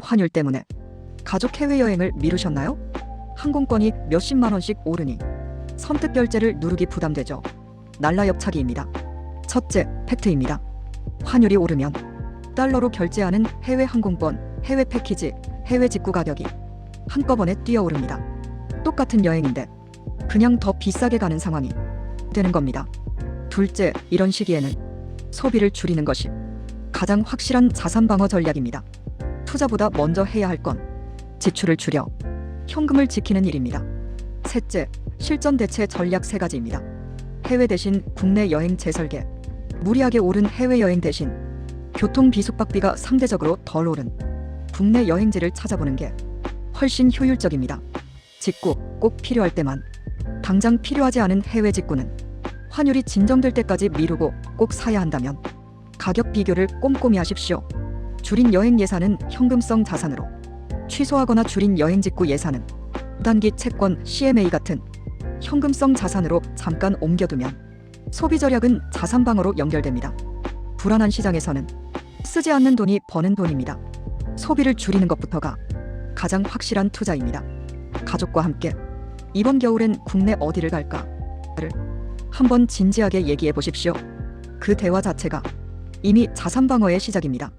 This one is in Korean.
환율 때문에 가족 해외여행을 미루셨나요? 항공권이 몇십만 원씩 오르니 선뜻 결제를 누르기 부담되죠. 날라 옆차기입니다. 첫째, 팩트입니다. 환율이 오르면 달러로 결제하는 해외 항공권, 해외 패키지, 해외 직구 가격이 한꺼번에 뛰어오릅니다. 똑같은 여행인데 그냥 더 비싸게 가는 상황이 되는 겁니다. 둘째, 이런 시기에는 소비를 줄이는 것이 가장 확실한 자산 방어 전략입니다. 투자보다 먼저 해야 할 건 지출을 줄여 현금을 지키는 일입니다. 셋째, 실전 대체 전략 세 가지입니다. 해외 대신 국내 여행 재설계. 무리하게 오른 해외 여행 대신 교통 비 숙박비가 상대적으로 덜 오른 국내 여행지를 찾아보는 게 훨씬 효율적입니다. 직구 꼭 필요할 때만 당장 필요하지 않은 해외 직구는 환율이 진정될 때까지 미루고 꼭 사야 한다면 가격 비교를 꼼꼼히 하십시오. 줄인 여행 예산은 현금성 자산으로 취소하거나 줄인 여행 직구 예산은 단기 채권 CMA 같은 현금성 자산으로 잠깐 옮겨두면 소비 절약은 자산 방어로 연결됩니다. 불안한 시장에서는 쓰지 않는 돈이 버는 돈입니다. 소비를 줄이는 것부터가 가장 확실한 투자입니다. 가족과 함께 이번 겨울엔 국내 어디를 갈까?를 한번 진지하게 얘기해 보십시오. 그 대화 자체가 이미 자산 방어의 시작입니다.